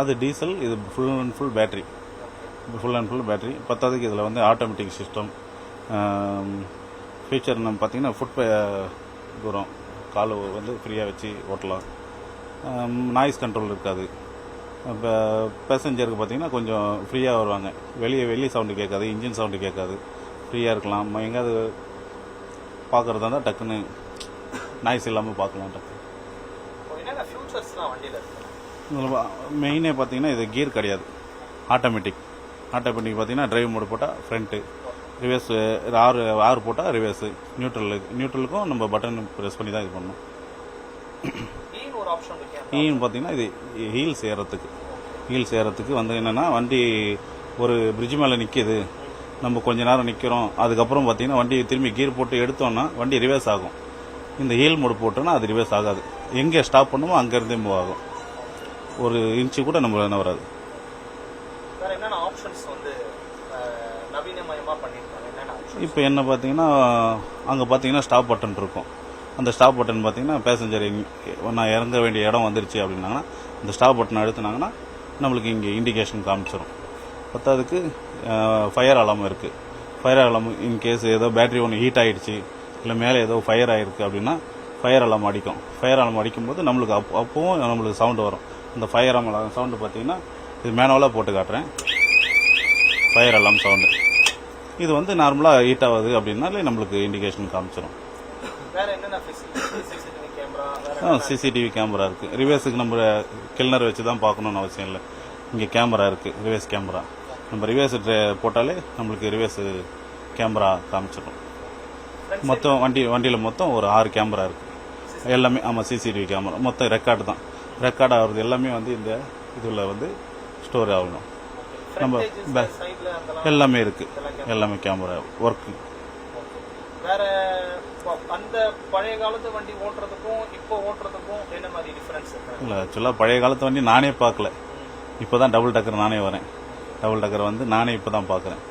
அது டீசல் இது full and full battery full and full battery பத்தாவதுக்கு இதில் வந்து ஆட்டோமேட்டிக் சிஸ்டம் ஃபியூச்சர் நம்ம பார்த்தீங்கன்னா ஃபுட் தூரம். கால் வந்து ஃப்ரீயாக வச்சு ஓட்டலாம். நாய்ஸ் கண்ட்ரோல் இருக்காது. இப்போ பேசஞ்சருக்கு பார்த்தீங்கன்னா கொஞ்சம் ஃப்ரீயாக வருவாங்க. வெளியே வெளியே சவுண்டு கேட்காது இன்ஜின் சவுண்டு கேட்காது. ஃப்ரீயாக இருக்கலாம். நம்ம எங்கேயாவது பார்க்குறதா இருந்தால் டக்குன்னு நாய்ஸ் இல்லாமல் பார்க்கலாம் டக்கு மெயினே பார்த்தீங்கன்னா இது கியர் கிடையாது. ஆட்டோமேட்டிக் ஆட்டோமேட்டிக் பார்த்தீங்கன்னா டிரைவ் மோடு போட்டால் ஃப்ரண்ட்டு ரிவர்ஸ் ஆறு ஆறு போட்டால் ரிவர்ஸு நியூட்ரல் நியூட்ரலுக்கும் நம்ம பட்டன் ப்ரெஸ் பண்ணி தான் இது பண்ணணும். ஈன்னு பார்த்தீங்கன்னா இது ஹீல்ஸ் ஏறத்துக்கு. ஹீல்ஸ் ஏறத்துக்கு வந்து என்னென்னா வண்டி ஒரு பிரிட்ஜ் மேலே நிற்கிது நம்ம கொஞ்ச நேரம் நிற்கிறோம் அதுக்கப்புறம் பார்த்தீங்கன்னா வண்டி திரும்பி கீர் போட்டு எடுத்தோம்னா வண்டி ரிவர்ஸ் ஆகும். இந்த ஹீல் மோடு போட்டோன்னா அது ரிவர்ஸ் ஆகாது. எங்கே ஸ்டாப் பண்ணுமோ அங்கேருந்தே மூவ் ஆகும். ஒரு இன்ச்சு கூட நம்ம என்ன வராது. இப்போ என்ன பார்த்தீங்கன்னா அங்கே பார்த்தீங்கன்னா ஸ்டாப் பட்டன் இருக்கும். அந்த ஸ்டாப் பட்டன் பார்த்தீங்கன்னா பேசஞ்சர் நான் இறங்க வேண்டிய இடம் வந்துருச்சு அப்படின்னாங்கன்னா அந்த ஸ்டாப் பட்டன் அழுத்துனாங்கன்னா நம்மளுக்கு இங்கே இண்டிகேஷன் காமிச்சிடும் பத்தாவதுக்கு ஃபயர் அலாம் இருக்குது ஃபயர் அலாம் இன்கேஸ் ஏதோ பேட்டரி ஒன்று ஹீட் ஆயிடுச்சு இல்லை மேலே ஏதோ ஃபயர் ஆயிருக்கு அப்படின்னா ஃபயர் அலாம் அடிக்கும். ஃபயர் அலாம் அடிக்கும்போது நம்மளுக்கு அப்போ அப்பவும் நம்மளுக்கு சவுண்டு வரும். அந்த ஃபயர் அலாம் சவுண்டு பார்த்தீங்கன்னா இது மேனுவலாக போட்டு காட்டுறேன். ஃபயர் அலாம் சவுண்டு இது வந்து நார்மலாக ஹீட் ஆகுது அப்படின்னாலே நம்மளுக்கு இண்டிகேஷன் காமிச்சிடும் ஃபெசிலிட்டி சிசிடிவி கேமரா வேற சிசிடிவி கேமரா இருக்கு. ரிவர்ஸுக்கு நம்ம கிளனர் வச்சு தான் பார்க்கணும்னு அவசியம் இல்லை. இங்கே கேமரா இருக்கு ரிவர்ஸ் கேமரா நம்ம ரிவர்ஸ் போட்டாலே நம்மளுக்கு ரிவர்ஸ் கேமரா காமிச்சிடும் மொத்தம் வண்டி வண்டியில் மொத்தம் ஒரு ஆறு கேமரா இருக்கு. எல்லாமே ஆமாம் சிசிடிவி கேமரா மொத்தம் ரெக்கார்டு தான். ரெக்கார்ட் ஆகுறது எல்லாமே வந்து இந்த இதில் வந்து ஸ்டோர் ஆகணும். நம்ம எல்லாமே இருக்கு. எல்லாமே கேமரா ஒர்க்கு வேற இப்போ அந்த பழைய காலத்து வண்டி ஓட்டுறதுக்கும் இப்போ ஓட்டுறதுக்கும் என்ன மாதிரி டிஃபரன்ஸ் இருக்கு? இல்லை ஆக்சுவலாக பழைய காலத்து வண்டி நானே பார்க்கல. இப்போ தான் டபுள் டக்கர் நானே வரேன். டபுள் டக்கர் வந்து நானே இப்போ தான் பார்க்குறேன்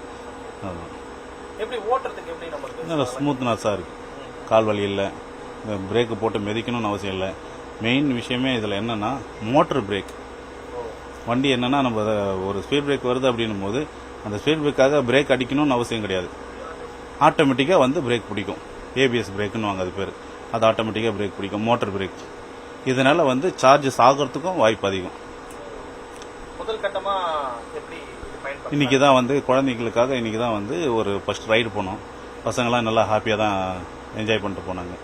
எப்படி ஓட்டுறதுக்கு எப்படி நம்மளுக்கு ஸ்மூத்னஸாக இருக்கு. கால் வலி இல்லை. பிரேக்கு போட்டு மிதிக்கணும்னு அவசியம் இல்லை. மெயின் விஷயமே இதில் என்னன்னா மோட்டர் பிரேக் வண்டி என்னன்னா நம்ம ஒரு ஸ்பீட் பிரேக் வருது அப்படின்னும் போது அந்த ஸ்பீட் பிரேக்காக பிரேக் அடிக்கணும்னு அவசியம் கிடையாது. ஆட்டோமேட்டிக்காக வந்து பிரேக் பிடிக்கும். ஏபிஎஸ் பிரேக்குன்னு வாங்க அது பேர். அது ஆட்டோமேட்டிக்காக பிரேக் பிடிக்கும் மோட்டர் பிரேக் இதனால வந்து சார்ஜஸ் ஆகிறதுக்கும் வாய்ப்பு அதிகம். இன்னைக்கு தான் வந்து குழந்தைகளுக்காக இன்னைக்கு தான் வந்து ஒரு ஃபர்ஸ்ட் ரைடு போனோம். பசங்களாம் நல்லா ஹாப்பியாக தான் என்ஜாய் பண்ணிட்டு போனாங்க.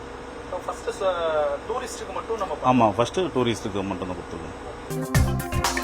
டூரிஸ்ட்டுக்கு மட்டும் நம்ம ஆமாம் ஃபஸ்ட்டு டூரிஸ்ட்டுக்கு மட்டும் தான் கொடுத்துருக்கோம்.